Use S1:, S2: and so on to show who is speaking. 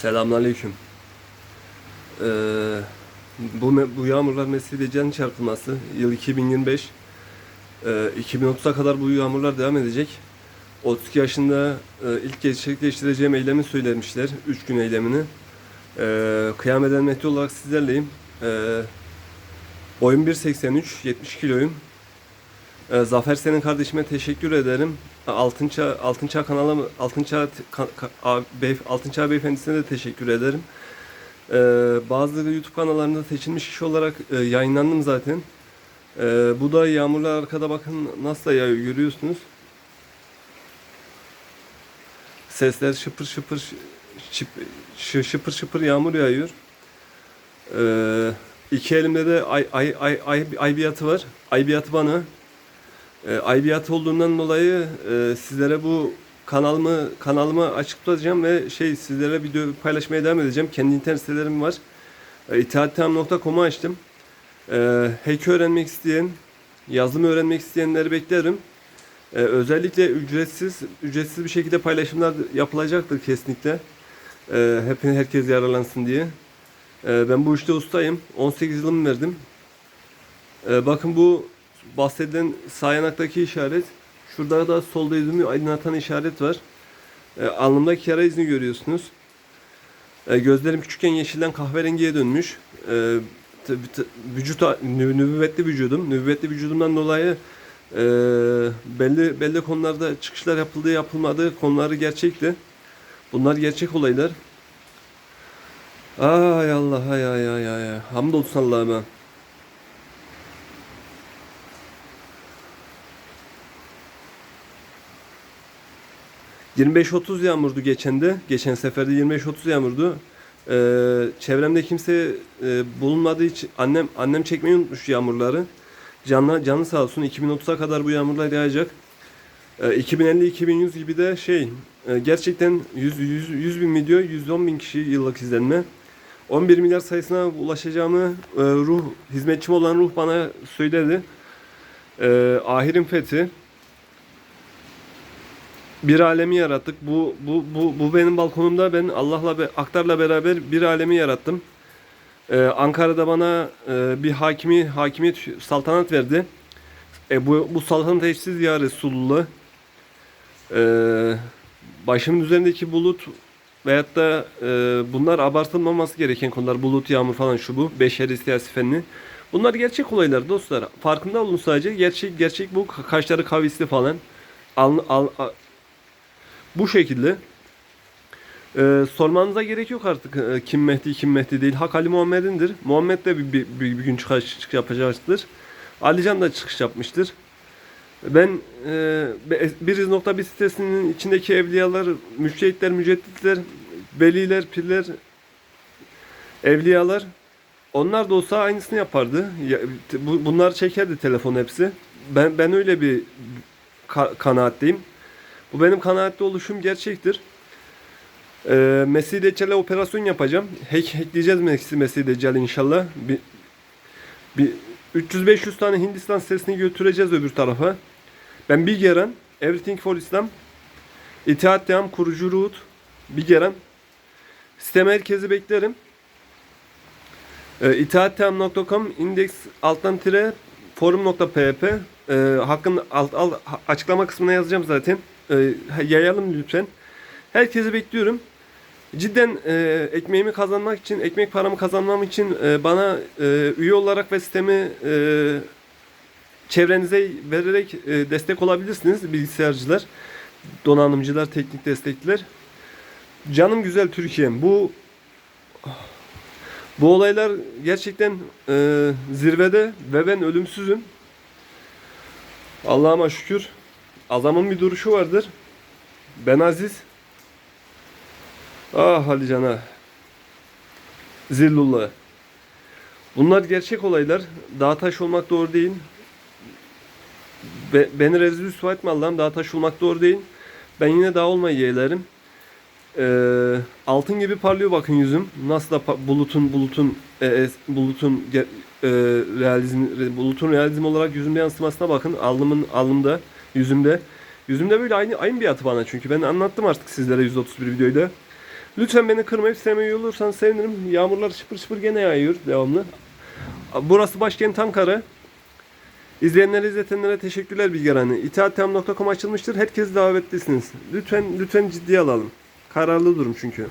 S1: Selamünaleyküm. Ee, bu bu yağmurlar Mescid-i Can çarpılması yıl 2025. Ee, 2030'a kadar bu yağmurlar devam edecek. 32 yaşında e, ilk gerçekleştireceğim eylemi söylemişler. 3 gün eylemini. Ee, Kıyamet El Mehdi olarak sizlerleyim. Ee, boyum 1.83, 70 kiloyum. Ee, Zafer senin kardeşime teşekkür ederim. Altın Çağ, Altın Çağ kanalı Altın Çağ, ka- ka- abi- beyef- Altın Çağ beyefendisine de teşekkür ederim. Ee, bazı YouTube kanallarında seçilmiş kişi olarak e, yayınlandım zaten. Ee, bu da yağmurlar arkada bakın nasıl yağıyor görüyorsunuz. Sesler şıpır şıpır şıp, şı- şıpır şıpır yağmur yağıyor. Ee, iki elimde de ay, ay, ay, ay, aybiyatı var. Aybiyatı bana. E, aybiyat olduğundan dolayı e, sizlere bu kanalımı kanalımı açık tutacağım ve şey sizlere video paylaşmaya devam edeceğim. Kendi internet sitelerim var. E, İttihattam.com'u açtım. E, hack öğrenmek isteyen, yazılım öğrenmek isteyenleri beklerim. E, özellikle ücretsiz ücretsiz bir şekilde paylaşımlar yapılacaktır kesinlikle. E, hep herkes yararlansın diye. E, ben bu işte ustayım. 18 yılımı verdim. E, bakın bu bahsedilen sağ yanaktaki işaret. Şurada da solda yüzümü aydınlatan işaret var. E, alnımdaki yara izini görüyorsunuz. E, gözlerim küçükken yeşilden kahverengiye dönmüş. E, vücut nü- nübüvvetli vücudum. Nübüvvetli vücudumdan dolayı e, belli belli konularda çıkışlar yapıldığı yapılmadığı konuları gerçekti. Bunlar gerçek olaylar. Ay Allah ay ay ay ay. Hamdolsun Allah'ıma. 25-30 yağmurdu geçen de. Geçen seferde 25-30 yağmurdu. Ee, çevremde kimse e, bulunmadığı için annem annem çekmeyi unutmuş yağmurları. Canlı canı sağ olsun 2030'a kadar bu yağmurlar yağacak. Ee, 2050-2100 gibi de şey e, gerçekten 100, 100, 100 bin video 110 bin kişi yıllık izlenme. 11 milyar sayısına ulaşacağımı e, ruh hizmetçim olan ruh bana söyledi. Ee, ahirin fethi bir alemi yarattık. Bu bu bu bu benim balkonumda ben Allah'la be, aktarla beraber bir alemi yarattım. Ee, Ankara'da bana e, bir hakimi hakimiyet saltanat verdi. E, bu bu saltanat eşsiz ya Resulullah. Ee, başımın üzerindeki bulut veyahut da e, bunlar abartılmaması gereken konular. Bulut, yağmur falan şu bu. Beşeri siyasi fenni. Bunlar gerçek olaylar dostlar. Farkında olun sadece. Gerçek gerçek bu. Kaşları kavisli falan. Al, al, al- bu şekilde. Ee, sormanıza gerek yok artık ee, kim Mehdi kim Mehdi değil. Hak Ali Muhammed'indir. Muhammed de bir, bir, bir, bir gün çıkış, çıkış yapacaktır. Alican da çıkış yapmıştır. Ben e, biriz.bir sitesinin içindeki evliyalar, müştehitler, mücedditler, veliler, pirler, evliyalar onlar da olsa aynısını yapardı. Ya, bu, bunlar çekerdi telefon hepsi. Ben ben öyle bir ka- kanaatteyim. Bu benim kanaatli oluşum gerçektir. Ee, Mesih Deccal'e operasyon yapacağım. Hack, hackleyeceğiz Mesih, Mesih Deccal'i inşallah. Bir, bir 300-500 tane Hindistan sitesini götüreceğiz öbür tarafa. Ben Bigeran, Everything for Islam, İttihat Devam kurucu Ruhut, Bigeran. Site merkezi beklerim. Ee, İttihatdevam.com index alttan tire forum.pp ee, hakkın alt, alt, açıklama kısmına yazacağım zaten. Ee, yayalım lütfen. Herkesi bekliyorum. Cidden e, ekmeğimi kazanmak için, ekmek paramı kazanmam için e, bana e, üye olarak ve sitemi e, çevrenize vererek e, destek olabilirsiniz bilgisayarcılar, donanımcılar, teknik destekler. Canım güzel Türkiye'm. Bu bu olaylar gerçekten e, zirvede ve ben ölümsüzüm. Allah'ıma şükür. Adamın bir duruşu vardır. Ben Aziz. Ah Ali Can'a. Zillullah. Bunlar gerçek olaylar. Dağ taş olmak doğru değil. Be, beni rezil rüsva etme Allah'ım. Dağ taş olmak doğru değil. Ben yine dağ olmayı yeğlerim. Ee, altın gibi parlıyor bakın yüzüm. Nasıl da bulutun bulutun e, e, bulutun e, realizm re- bulutun realizm olarak yüzümde yansımasına bakın. Alnımın alnımda, yüzümde. Yüzümde böyle aynı aynı bir atı bana çünkü ben anlattım artık sizlere 131 videoyda. Lütfen beni kırmayıp sevmeyi olursanız sevinirim. Yağmurlar şıpır şıpır gene yağıyor devamlı. Burası başkent Ankara. İzleyenlere izletenlere teşekkürler Bilgerhane. İtaattem.com açılmıştır. Herkes davetlisiniz. Lütfen lütfen ciddiye alalım. Kararlı durum çünkü.